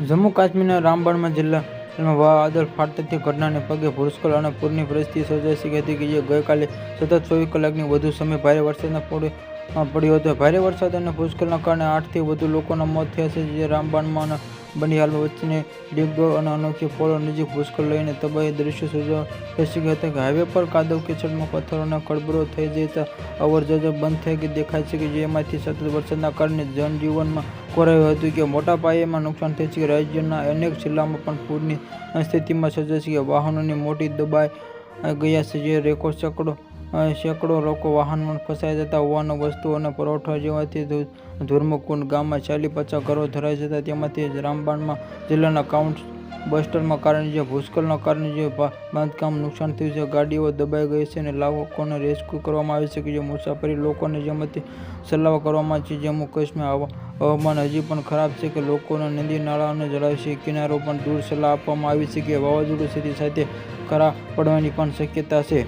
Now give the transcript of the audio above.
જમ્મુ કાશ્મીરના રામબાણમાં જિલ્લામાં વાદળ ફાટતી ઘટનાને પગલે ભૂસ્ખલન અને પૂરની પરિસ્થિતિ સર્જાઈ શકી હતી કે જે ગઈકાલે સતત ચોવીસ કલાકની વધુ સમય ભારે વરસાદના પડ્યો હતો. ભારે વરસાદ અને ભૂસ્ખલનના કારણે આઠથી વધુ લોકોના મોત થયા છે, જે રામબાણમાં અને હાલમાં વચ્ચેની ડીગડોળ અને અનોખી પોળો નજીક ભૂસ્ખલન લઈને તબાહી દ્રશ્યો સર્જા થઈ શક્યા હતા કે હાઈવે પર કાદવ કિચડમાં પથ્થરોના અને થઈ જતા અવર જવર બંધ થઈ ગઈ દેખાય છે કે જેમાંથી સતત વરસાદના કારણે જનજીવનમાં કોરાયું હતું કે મોટા પાયામાં નુકસાન થઈ છે કે રાજ્યના અનેક જિલ્લામાં પણ પૂરની સ્થિતિમાં સર્જાય છે કે વાહનોની મોટી દબાઈ ગયા છે જે રેકોર્ડ સેંકડો અ, સેંકડો લોકો વાહનમાં ફસાઈ જતા હોવાનો વસ્તુઓ અને પુરવઠો જેવાથી ધુર્મકુંડ ગામમાં ચાલી પચાસ ઘરો ધરાઈ જતા તેમાંથી રામબાણમાં જિલ્લાના કાઉન્ટ બસ્ટરમાં કારણે જે, ભૂસ્ખલનના કારણે જે બાંધકામ નુકસાન થયું છે, ગાડીઓ દબાઈ ગઈ છે અને લોકોને રેસ્ક્યુ કરવામાં આવી છે કે જે મુસાફરી લોકોને જેમાંથી સલાહ કરવામાં છે જમ્મુ કાશ્મીર હવામાન હજી પણ ખરાબ છે કે લોકોને નદી નાળા અને જળાશય કિનારો પણ દૂર સલાહ આપવામાં આવી છે કે વાવાઝોડું સ્થિતિ સાથે ખરાબ પડવાની પણ શક્યતા છે.